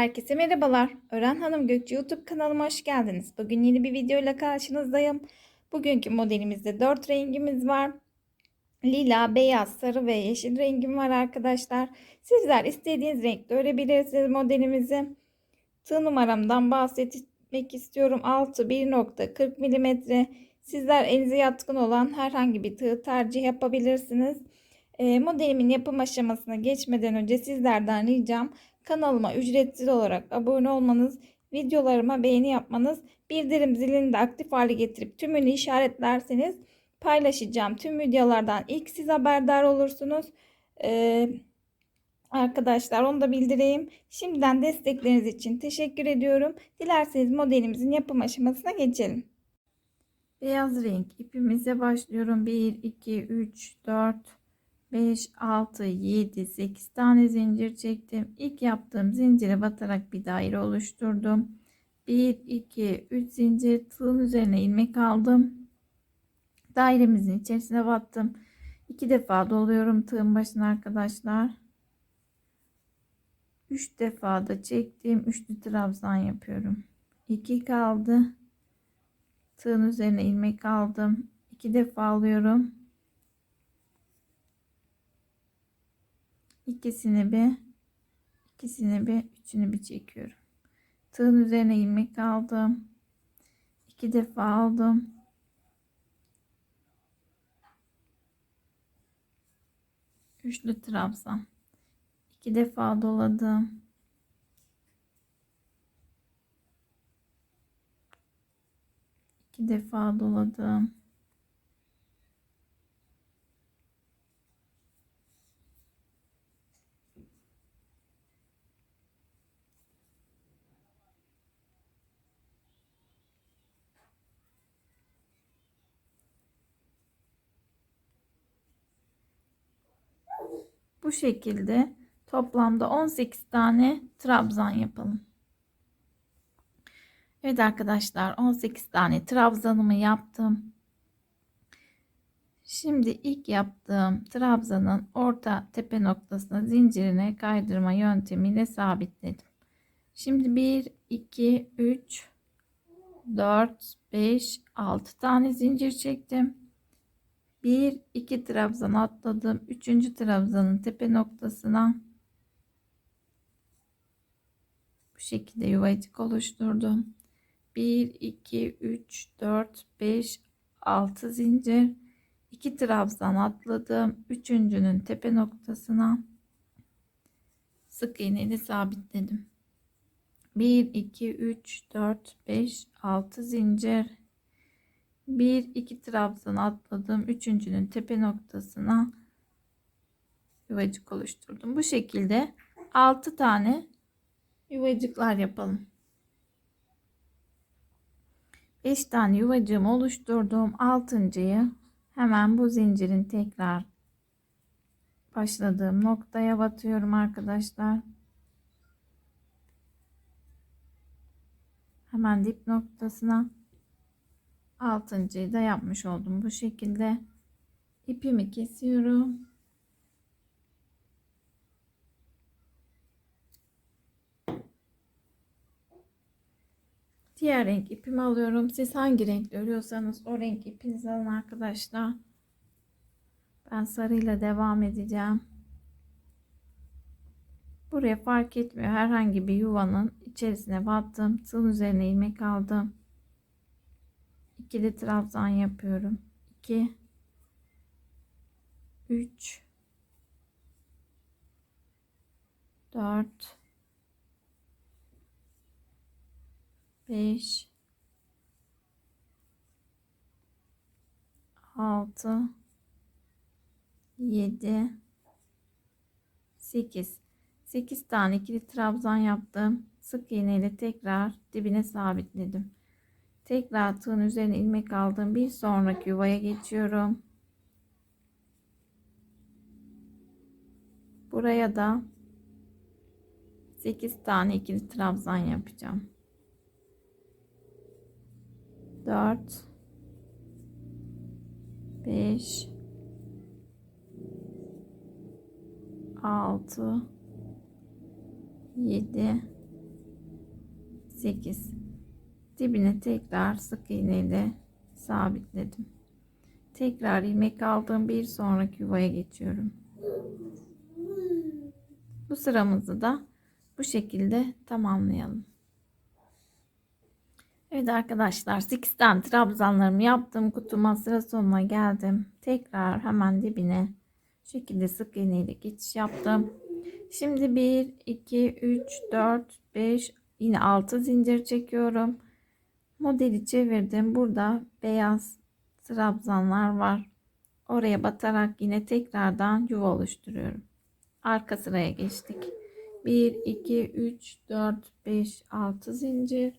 Herkese merhabalar. Öğren Hanım Gökçe YouTube kanalıma hoş geldiniz. Bugün yeni bir videoyla karşınızdayım. Bugünkü modelimizde 4 rengimiz var. Lila, beyaz, sarı ve yeşil rengim var arkadaşlar. Sizler istediğiniz renkte örebilirsiniz modelimizi. Tığ numaramdan bahsetmek istiyorum. 6 1.40 mm. Sizler elinize yatkın olan herhangi bir tığ tercih yapabilirsiniz. E, modelimin yapım aşamasına geçmeden önce sizlerden ricam kanalıma ücretsiz olarak abone olmanız, videolarıma beğeni yapmanız, bildirim zilini de aktif hale getirip tümünü işaretlerseniz paylaşacağım tüm videolardan ilk siz haberdar olursunuz. Ee, arkadaşlar onu da bildireyim. Şimdiden destekleriniz için teşekkür ediyorum. Dilerseniz modelimizin yapım aşamasına geçelim. Beyaz renk ipimize başlıyorum. 1, 2, 3, 4, 5, 6, 7, 8 tane zincir çektim. İlk yaptığım zincire batarak bir daire oluşturdum. 1, 2, 3 zincir tığın üzerine ilmek aldım. Dairemizin içerisine battım. 2 defa doluyorum tığın başına arkadaşlar. 3 defa da çektim. Üçlü trabzan yapıyorum. 2 kaldı. Tığın üzerine ilmek aldım. 2 defa alıyorum. İkisini bir ikisini bir üçünü bir çekiyorum. Tığın üzerine ilmek aldım. İki defa aldım. Üçlü trabzan. İki defa doladım. İki defa doladım Bu şekilde toplamda 18 tane trabzan yapalım. Evet arkadaşlar 18 tane trabzanımı yaptım. Şimdi ilk yaptığım trabzanın orta tepe noktasına zincirine kaydırma yöntemiyle sabitledim. Şimdi 1 2 3 4 5 6 tane zincir çektim. 1 2 trabzan atladım. 3. trabzanın tepe noktasına bu şekilde yuvacık oluşturdum. 1 2 3 4 5 6 zincir 2 trabzan atladım. Üçüncünün tepe noktasına sık iğneyle sabitledim. 1 2 3 4 5 6 zincir 1 2 trabzan atladım. Üçüncünün tepe noktasına yuvacık oluşturdum. Bu şekilde 6 tane yuvacıklar yapalım. 5 tane yuvacığımı oluşturdum. 6.yı hemen bu zincirin tekrar başladığım noktaya batıyorum arkadaşlar. Hemen dip noktasına altıncıyı da yapmış oldum bu şekilde. İpimi kesiyorum. Diğer renk ipimi alıyorum. Siz hangi renk örüyorsanız o renk ipinizi alın arkadaşlar. Ben sarıyla devam edeceğim. Buraya fark etmiyor. Herhangi bir yuvanın içerisine battım. Tığın üzerine ilmek aldım ikili trabzan yapıyorum. 2 3 4 5 6 7 8 8 tane ikili trabzan yaptım. Sık iğne ile tekrar dibine sabitledim Tekrar tığın üzerine ilmek aldım. Bir sonraki yuvaya geçiyorum. Buraya da 8 tane ikili trabzan yapacağım. 4 5 6 7 8 dibine tekrar sık iğneyle sabitledim. Tekrar ilmek aldığım bir sonraki yuvaya geçiyorum. Bu sıramızı da bu şekilde tamamlayalım. Evet arkadaşlar 8 tane trabzanlarımı yaptım. Kutuma sıra sonuna geldim. Tekrar hemen dibine şekilde sık iğne ile geçiş yaptım. Şimdi 1, 2, 3, 4, 5 yine 6 zincir çekiyorum. Modeli çevirdim. Burada beyaz trabzanlar var. Oraya batarak yine tekrardan yuva oluşturuyorum. Arka sıraya geçtik. 1, 2, 3, 4, 5, 6 zincir.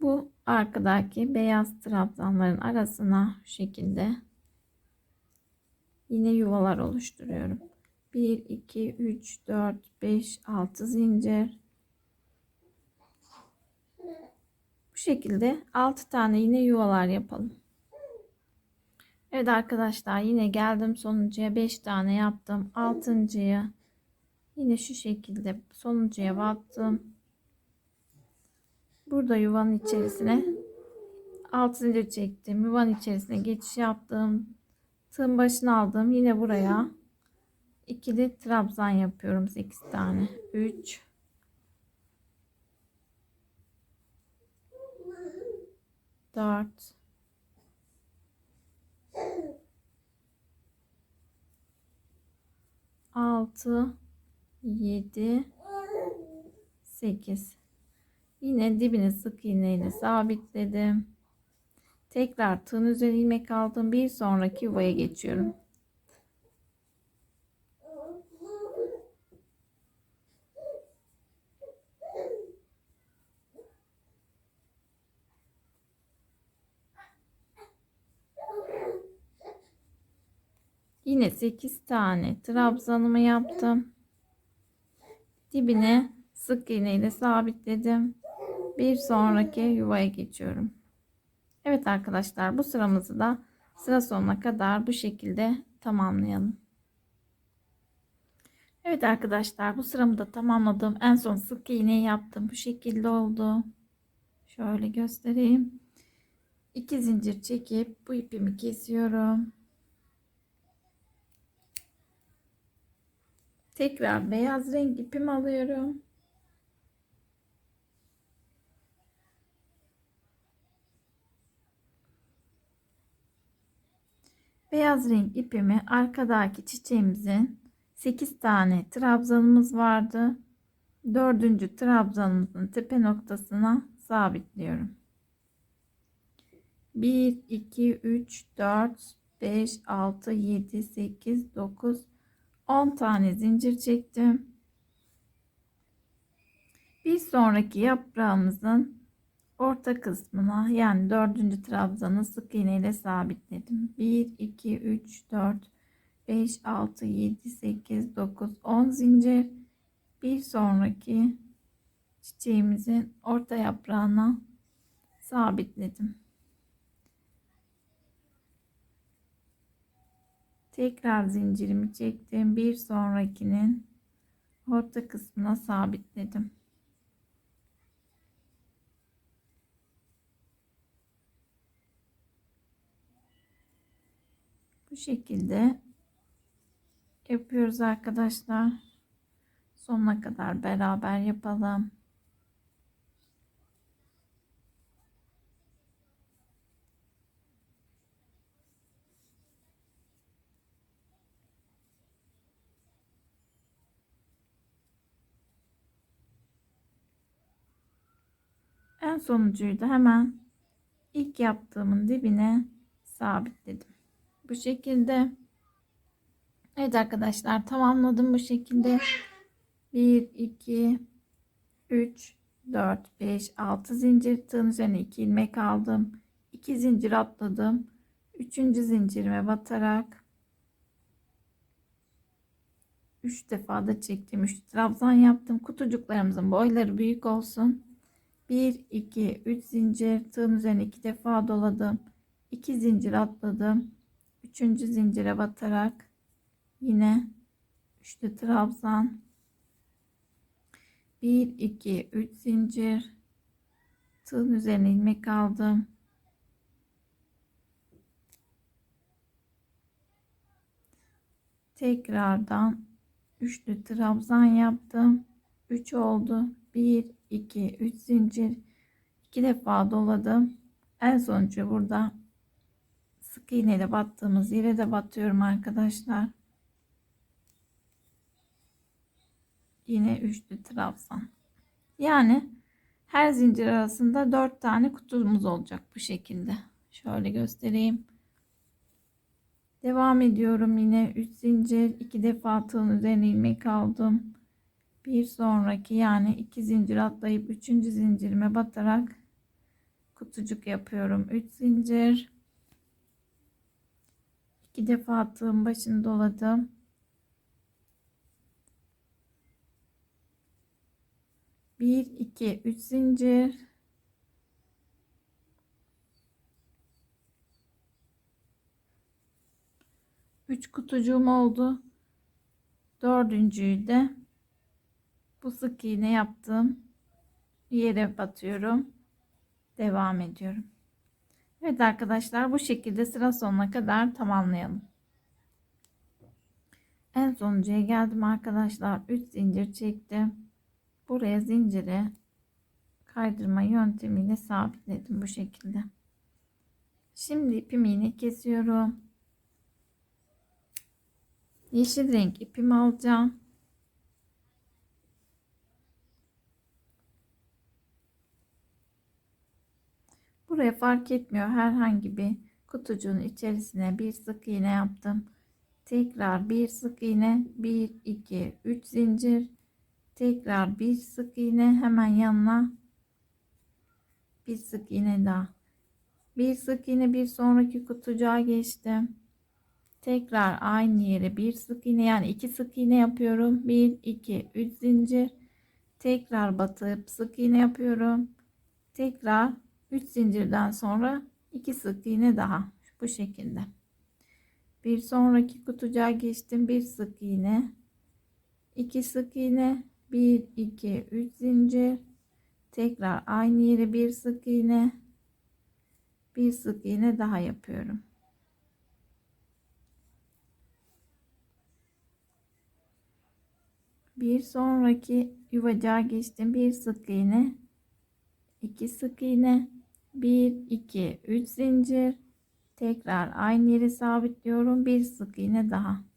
Bu arkadaki beyaz trabzanların arasına şu şekilde yine yuvalar oluşturuyorum. 1 2 3 4 5 6 zincir. Bu şekilde 6 tane yine yuvalar yapalım. Evet arkadaşlar yine geldim sonuncuya 5 tane yaptım. 6.yı yine şu şekilde sonuncuya battım. Burada yuvanın içerisine alt zincir çektim. Yuvanın içerisine geçiş yaptım. Tığın başına aldım. Yine buraya ikili trabzan yapıyorum 8 tane. 3 4 6 7 8 Yine dibini sık iğneyle sabitledim. Tekrar tığın üzerine ilmek aldım. Bir sonraki yuvaya geçiyorum. Yine 8 tane trabzanımı yaptım. Dibine sık iğne ile sabitledim. Bir sonraki yuvaya geçiyorum. Evet arkadaşlar bu sıramızı da sıra sonuna kadar bu şekilde tamamlayalım. Evet arkadaşlar bu sıramı da tamamladım. En son sık iğne yaptım. Bu şekilde oldu. Şöyle göstereyim. 2 zincir çekip bu ipimi kesiyorum. Tekrar beyaz renk ipimi alıyorum. Beyaz renk ipimi arkadaki çiçeğimizin 8 tane trabzanımız vardı. Dördüncü trabzanımızın tepe noktasına sabitliyorum. 1, 2, 3, 4, 5, 6, 7, 8, 9, 10 tane zincir çektim. Bir sonraki yaprağımızın orta kısmına yani dördüncü trabzanı sık iğne ile sabitledim. 1 2 3 4 5 6 7 8 9 10 zincir bir sonraki çiçeğimizin orta yaprağına sabitledim. Tekrar zincirimi çektim. Bir sonrakinin orta kısmına sabitledim. Bu şekilde yapıyoruz arkadaşlar. Sonuna kadar beraber yapalım. En sonuncuyu da hemen ilk yaptığımın dibine sabitledim. Bu şekilde. Evet arkadaşlar tamamladım bu şekilde. 1, 2, 3, 4, 5, 6 zincir tığın üzerine 2 ilmek aldım. 2 zincir atladım. 3. zincirime batarak 3 defa da çektim. 3 trabzan yaptım. Kutucuklarımızın boyları büyük olsun. 1, 2, 3 zincir. Tığın üzerine 2 defa doladım. 2 zincir atladım. Üçüncü zincire batarak yine üçlü trabzan. 1 2 3 zincir. Tığın üzerine ilmek aldım. Tekrardan üçlü trabzan yaptım. 3 oldu 1 2 3 zincir. 2 defa doladım. En sonucu burada. Sık iğneyle battığımız yere de batıyorum arkadaşlar. Yine üçlü trabzan. Yani her zincir arasında 4 tane kutumuz olacak bu şekilde. Şöyle göstereyim. Devam ediyorum yine 3 zincir. 2 defa tığın üzerine ilmek aldım bir sonraki yani 2 zincir atlayıp 3. zincirime batarak kutucuk yapıyorum. 3 zincir. 2 defa tığın başını doladım. Bir iki üç zincir. Üç kutucuğum oldu. Dördüncüyü de bu sık iğne yaptığım yere batıyorum devam ediyorum Evet arkadaşlar bu şekilde sıra sonuna kadar tamamlayalım en sonuncuya geldim arkadaşlar 3 zincir çektim buraya zinciri kaydırma yöntemiyle sabitledim bu şekilde. Şimdi ipimi yine kesiyorum. Yeşil renk ipimi alacağım. Buraya fark etmiyor. Herhangi bir kutucuğun içerisine bir sık iğne yaptım. Tekrar bir sık iğne 1 2 3 zincir. Tekrar bir sık iğne hemen yanına bir sık iğne daha. Bir sık iğne bir sonraki kutucuğa geçtim. Tekrar aynı yere bir sık iğne yani iki sık iğne yapıyorum. 1 2 3 zincir. Tekrar batıp sık iğne yapıyorum. Tekrar 3 zincirden sonra iki sık iğne daha. Bu şekilde. Bir sonraki kutucuğa geçtim. Bir sık iğne. İki sık iğne. 1 2 3 zincir. Tekrar aynı yere bir sık iğne. Bir sık iğne daha yapıyorum. Bir sonraki yuvacağa geçtim. Bir sık iğne. İki sık iğne 1 2 3 zincir tekrar aynı yere sabitliyorum bir sık iğne daha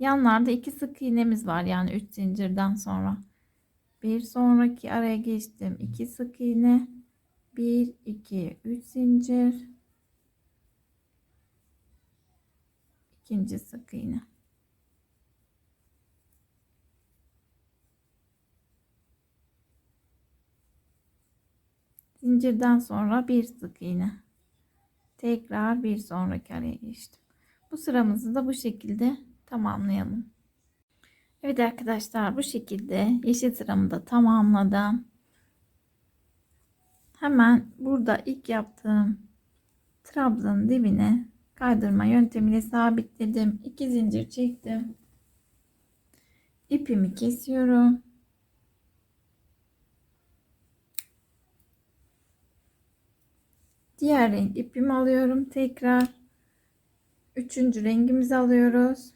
Yanlarda iki sık iğnemiz var yani 3 zincirden sonra. Bir sonraki araya geçtim. 2 sık iğne. 1 2 3 zincir. ikinci sık iğne. Zincirden sonra bir sık iğne. Tekrar bir sonraki araya geçtim. Bu sıramızı da bu şekilde tamamlayalım. Evet arkadaşlar bu şekilde yeşil sıramı da tamamladım. Hemen burada ilk yaptığım trabzanın dibine kaydırma yöntemiyle sabitledim. 2 zincir çektim. İpimi kesiyorum. Diğer renk ipimi alıyorum. Tekrar üçüncü rengimizi alıyoruz.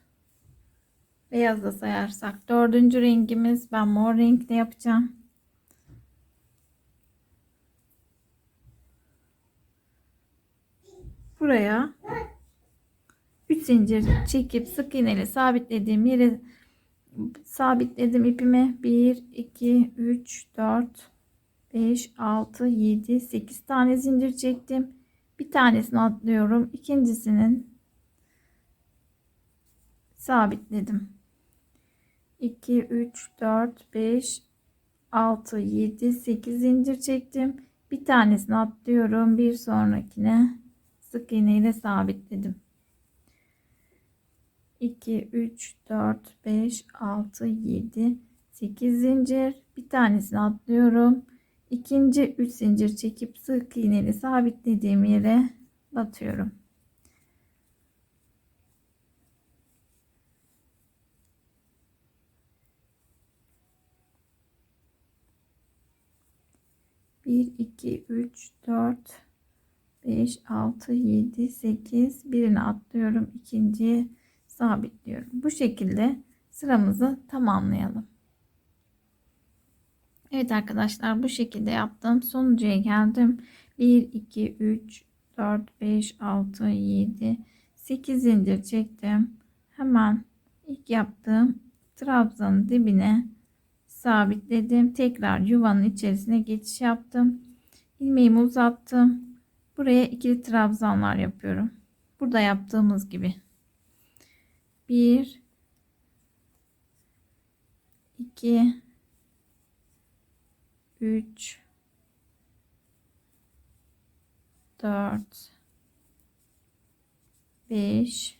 Beyaz da sayarsak. Dördüncü rengimiz ben mor renkle yapacağım. Buraya 3 zincir çekip sık iğneyle sabitlediğim yere sabitledim ipimi. 1 2 3 4 5 6 7 8 tane zincir çektim. Bir tanesini atlıyorum. İkincisinin sabitledim. 2 3 4 5 6 7 8 zincir çektim bir tanesini atlıyorum bir sonrakine sık iğne ile sabitledim 2 3 4 5 6 7 8 zincir bir tanesini atlıyorum ikinci 3 zincir çekip sık iğneli sabitlediğim yere batıyorum. Bir, iki, üç, dört, beş, altı, yedi, sekiz. birini atlıyorum ikinciye sabitliyorum bu şekilde sıramızı tamamlayalım Evet arkadaşlar bu şekilde yaptım sonuncuya geldim 1 2 3 4 5 6 7 8 zincir çektim hemen ilk yaptığım trabzanın dibine sabitledim. Tekrar yuvanın içerisine geçiş yaptım. ilmeğimi uzattım. Buraya ikili trabzanlar yapıyorum. Burada yaptığımız gibi. 1 2 3 4 5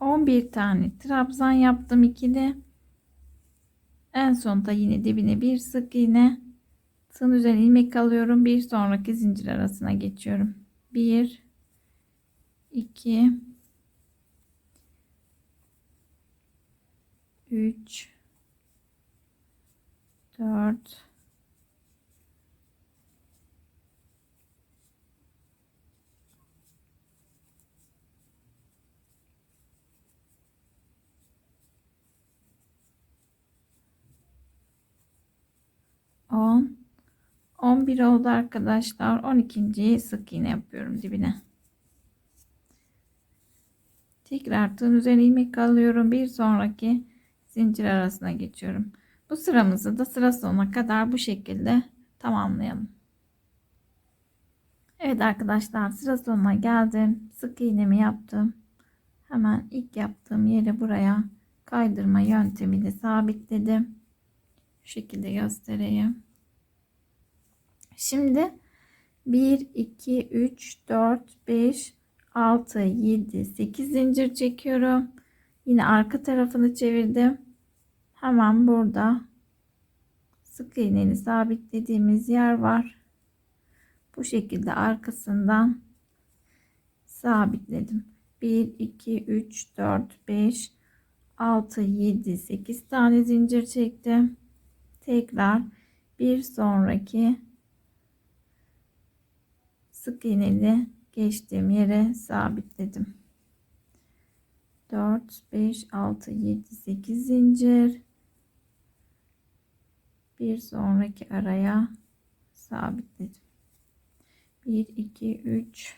11 tane trabzan yaptım ikili. En sonda yine dibine bir sık iğne. Tığın üzerine ilmek alıyorum. Bir sonraki zincir arasına geçiyorum. 1 2 3 4 10 11 oldu arkadaşlar. 12. sık iğne yapıyorum dibine. Tekrar tığın üzerine ilmek alıyorum. Bir sonraki zincir arasına geçiyorum. Bu sıramızı da sıra sonuna kadar bu şekilde tamamlayalım. Evet arkadaşlar sıra sonuna geldim. Sık iğnemi yaptım. Hemen ilk yaptığım yere buraya kaydırma yöntemiyle sabitledim. Şu şekilde göstereyim Şimdi 1, 2, 3, 4, 5, 6, 7, 8 zincir çekiyorum. Yine arka tarafını çevirdim. Hemen burada sık iğneni sabitlediğimiz yer var. Bu şekilde arkasından sabitledim. 1, 2, 3, 4, 5, 6, 7, 8 tane zincir çektim. Tekrar bir sonraki sık iğneli geçtiğim yere sabitledim. 4 5 6 7 8 zincir bir sonraki araya sabitledim. 1 2 3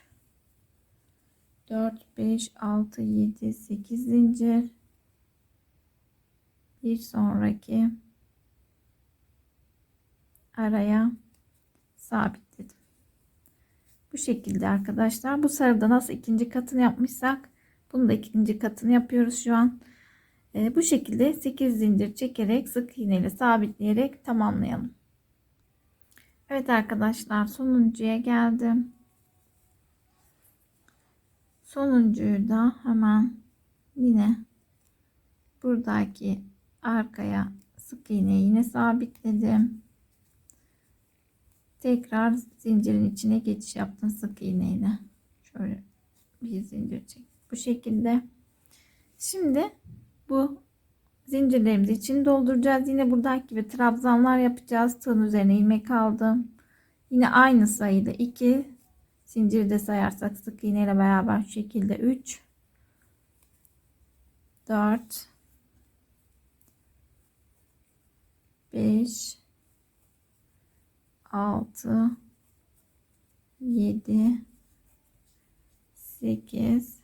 4 5 6 7 8 zincir bir sonraki araya sabitledim. Bu şekilde arkadaşlar. Bu sarıda nasıl ikinci katını yapmışsak bunu da ikinci katını yapıyoruz şu an. E, bu şekilde 8 zincir çekerek sık iğneyle sabitleyerek tamamlayalım. Evet arkadaşlar sonuncuya geldim. Sonuncuyu da hemen yine buradaki arkaya sık iğneyi yine sabitledim tekrar zincirin içine geçiş yaptım sık iğneyle. Şöyle bir zincir çek. Bu şekilde. Şimdi bu zincirlerimizi için dolduracağız. Yine buradaki gibi trabzanlar yapacağız. Tığın üzerine ilmek aldım. Yine aynı sayıda 2 zinciri de sayarsak sık iğne ile beraber şu şekilde 3 4 5 6 7 8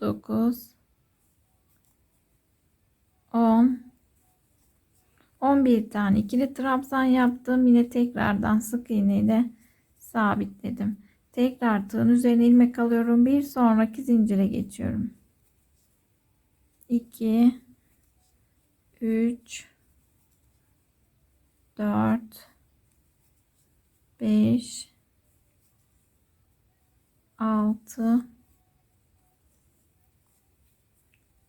9 10 11 tane ikili trabzan yaptım. Yine tekrardan sık iğne ile sabitledim. Tekrar tığın üzerine ilmek alıyorum. Bir sonraki zincire geçiyorum. 2 3 4 5 6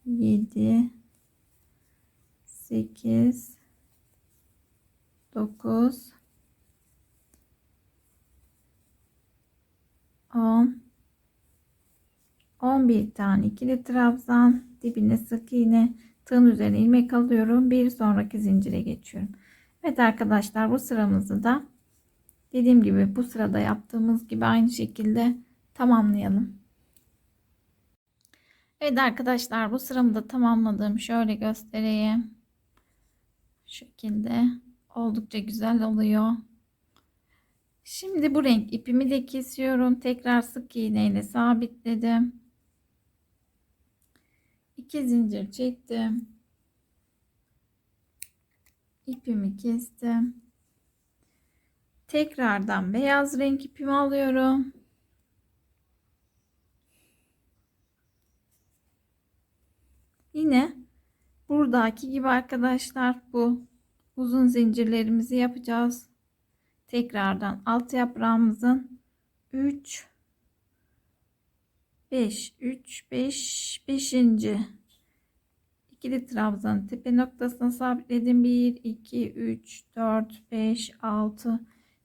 7 8 9 10 11 tane ikili trabzan. Dibine sık iğne tığın üzerine ilmek alıyorum. Bir sonraki zincire geçiyorum. Evet arkadaşlar bu sıramızı da dediğim gibi bu sırada yaptığımız gibi aynı şekilde tamamlayalım. Evet arkadaşlar bu sıramı da tamamladım. Şöyle göstereyim. Şu şekilde oldukça güzel oluyor. Şimdi bu renk ipimi de kesiyorum. Tekrar sık iğneyle sabitledim. 2 zincir çektim. İpimi kestim. Tekrardan beyaz renk ipimi alıyorum. Yine buradaki gibi arkadaşlar bu uzun zincirlerimizi yapacağız tekrardan alt yaprağımızın 3 5 3 5 5. ikili trabzanın tepe noktasına sabitledim 1 2 3 4 5 6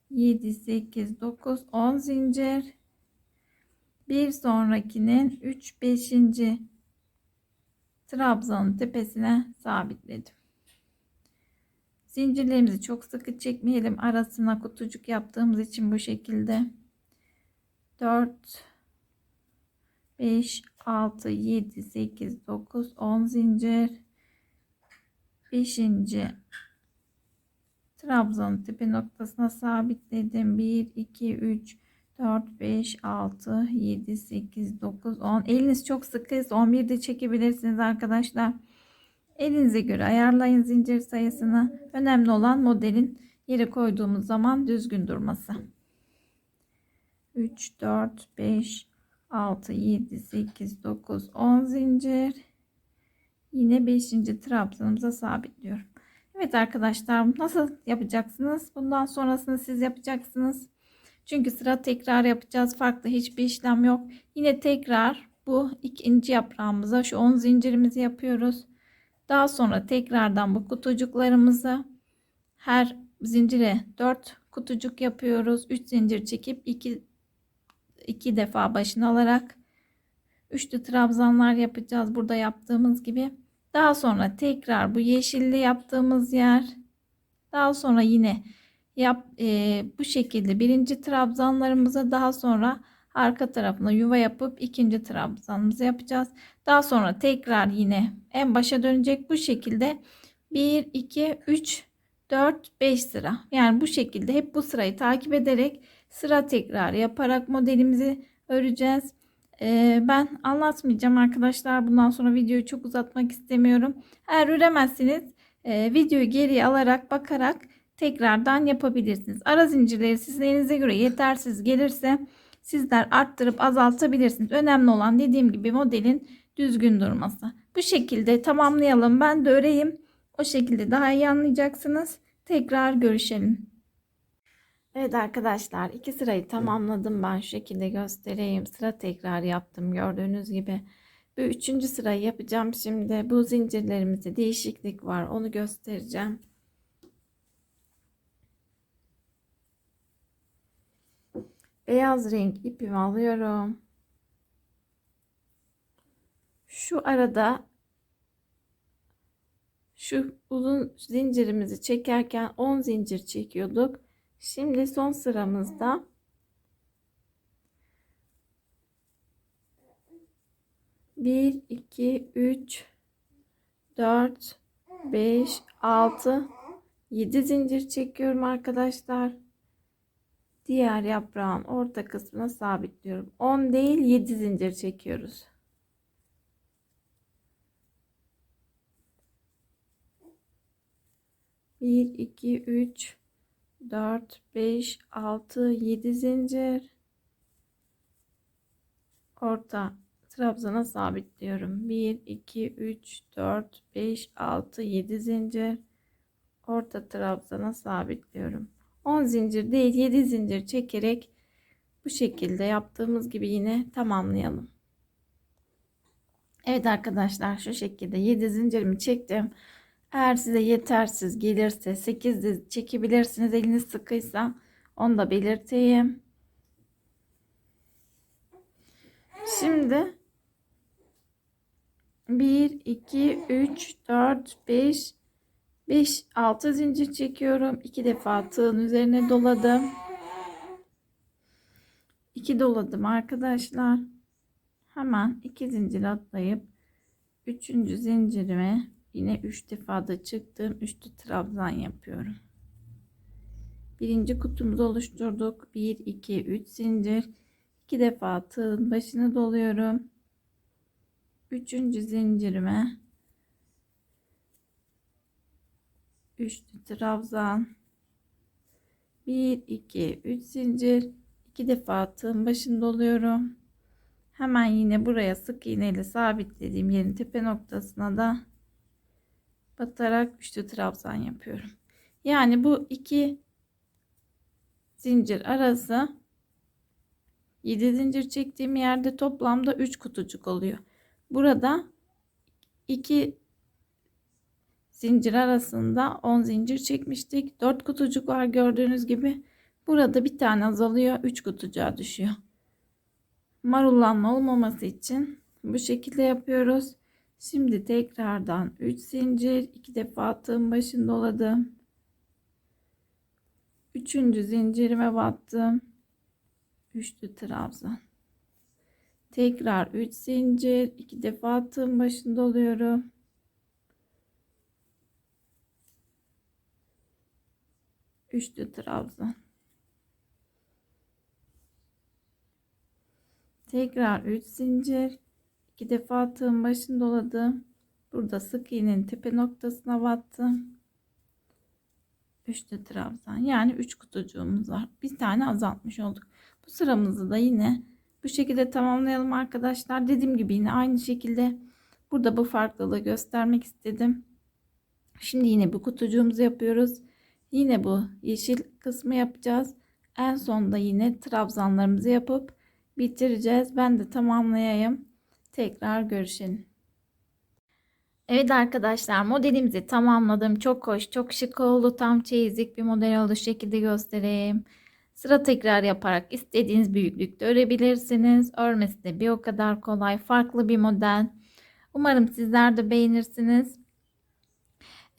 7 8 9 10 zincir bir sonrakinin 3 5. trabzanın tepesine sabitledim Zincirlerimizi çok sıkı çekmeyelim. Arasına kutucuk yaptığımız için bu şekilde. 4 5 6 7 8 9 10 zincir. 5. Trabzon tepe noktasına sabitledim. 1 2 3 4 5 6 7 8 9 10 eliniz çok sıkıysa 11 de çekebilirsiniz arkadaşlar Elinize göre ayarlayın zincir sayısını. Önemli olan modelin yere koyduğumuz zaman düzgün durması. 3, 4, 5, 6, 7, 8, 9, 10 zincir. Yine 5. trabzanımıza sabitliyorum. Evet arkadaşlar nasıl yapacaksınız? Bundan sonrasını siz yapacaksınız. Çünkü sıra tekrar yapacağız. Farklı hiçbir işlem yok. Yine tekrar bu ikinci yaprağımıza şu 10 zincirimizi yapıyoruz. Daha sonra tekrardan bu kutucuklarımızı her zincire 4 kutucuk yapıyoruz. 3 zincir çekip 2 2 defa başına alarak üçlü trabzanlar yapacağız burada yaptığımız gibi. Daha sonra tekrar bu yeşilli yaptığımız yer daha sonra yine yap e, bu şekilde birinci trabzanlarımıza daha sonra arka tarafına yuva yapıp ikinci trabzanımızı yapacağız. Daha sonra tekrar yine en başa dönecek bu şekilde 1 2 3 4 5 sıra. Yani bu şekilde hep bu sırayı takip ederek sıra tekrar yaparak modelimizi öreceğiz. Ee, ben anlatmayacağım arkadaşlar. Bundan sonra videoyu çok uzatmak istemiyorum. Eğer öremezseniz e, videoyu geriye alarak bakarak tekrardan yapabilirsiniz. Ara zincirleri sizin elinize göre yetersiz gelirse sizler arttırıp azaltabilirsiniz. Önemli olan dediğim gibi modelin düzgün durması. Bu şekilde tamamlayalım. Ben de öreyim. O şekilde daha iyi anlayacaksınız. Tekrar görüşelim. Evet arkadaşlar iki sırayı tamamladım. Ben şu şekilde göstereyim. Sıra tekrar yaptım gördüğünüz gibi. Bu üçüncü sırayı yapacağım şimdi. Bu zincirlerimizde değişiklik var. Onu göstereceğim. Beyaz renk ipimi alıyorum. Şu arada şu uzun zincirimizi çekerken 10 zincir çekiyorduk. Şimdi son sıramızda bir, iki, üç, dört, beş, altı, yedi zincir çekiyorum arkadaşlar diğer yaprağın orta kısmına sabitliyorum. 10 değil 7 zincir çekiyoruz. Bir, iki, üç, dört, beş, altı, yedi zincir. Orta trabzana sabitliyorum. Bir, iki, üç, dört, beş, altı, yedi zincir. Orta trabzana sabitliyorum. 10 zincir değil 7 zincir çekerek bu şekilde yaptığımız gibi yine tamamlayalım. Evet arkadaşlar şu şekilde 7 zincirimi çektim. Eğer size yetersiz gelirse 8 de çekebilirsiniz eliniz sıkıysa onu da belirteyim. Şimdi 1 2 3 4 5 5 6 zincir çekiyorum. 2 defa tığın üzerine doladım. 2 doladım arkadaşlar. Hemen 2 zincir atlayıp 3. zincirime yine 3 defa da çıktım. Üçlü trabzan yapıyorum. Birinci kutumuzu oluşturduk. 1 2 3 zincir. 2 defa tığın başını doluyorum. Üçüncü zincirime üçlü trabzan 1 2 3 zincir 2 defa tığın başını doluyorum. Hemen yine buraya sık iğneyle sabitlediğim yerin tepe noktasına da batarak üçlü trabzan yapıyorum. Yani bu iki zincir arası 7 zincir çektiğim yerde toplamda 3 kutucuk oluyor. Burada 2 zincir arasında 10 zincir çekmiştik. 4 kutucuk var gördüğünüz gibi. Burada bir tane azalıyor. 3 kutucuğa düşüyor. Marullanma olmaması için bu şekilde yapıyoruz. Şimdi tekrardan 3 zincir 2 defa tığın başını doladım. 3. zincirime battım. Üçlü trabzan. Tekrar 3 zincir, 2 defa tığın başında oluyorum. Üçlü trabzan. Tekrar 3 zincir, 2 defa tığın başını doladım. Burada sık iğnenin tepe noktasına battım. Üçlü trabzan. Yani 3 kutucuğumuz var. Bir tane azaltmış olduk. Bu sıramızı da yine bu şekilde tamamlayalım arkadaşlar. Dediğim gibi yine aynı şekilde burada bu farklılığı göstermek istedim. Şimdi yine bu kutucuğumuzu yapıyoruz. Yine bu yeşil kısmı yapacağız. En sonda yine trabzanlarımızı yapıp bitireceğiz. Ben de tamamlayayım. Tekrar görüşelim. Evet arkadaşlar modelimizi tamamladım. Çok hoş, çok şık oldu. Tam çeyizlik bir model oldu. Şekilde göstereyim. Sıra tekrar yaparak istediğiniz büyüklükte örebilirsiniz. Örmesi de bir o kadar kolay. Farklı bir model. Umarım sizler de beğenirsiniz.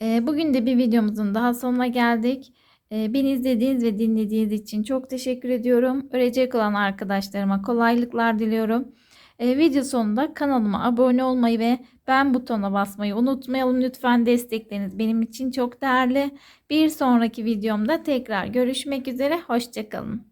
Ee, bugün de bir videomuzun daha sonuna geldik. Ee, beni izlediğiniz ve dinlediğiniz için çok teşekkür ediyorum. Örecek olan arkadaşlarıma kolaylıklar diliyorum. Ee, video sonunda kanalıma abone olmayı ve beğen butonuna basmayı unutmayalım. Lütfen destekleriniz benim için çok değerli. Bir sonraki videomda tekrar görüşmek üzere. Hoşçakalın.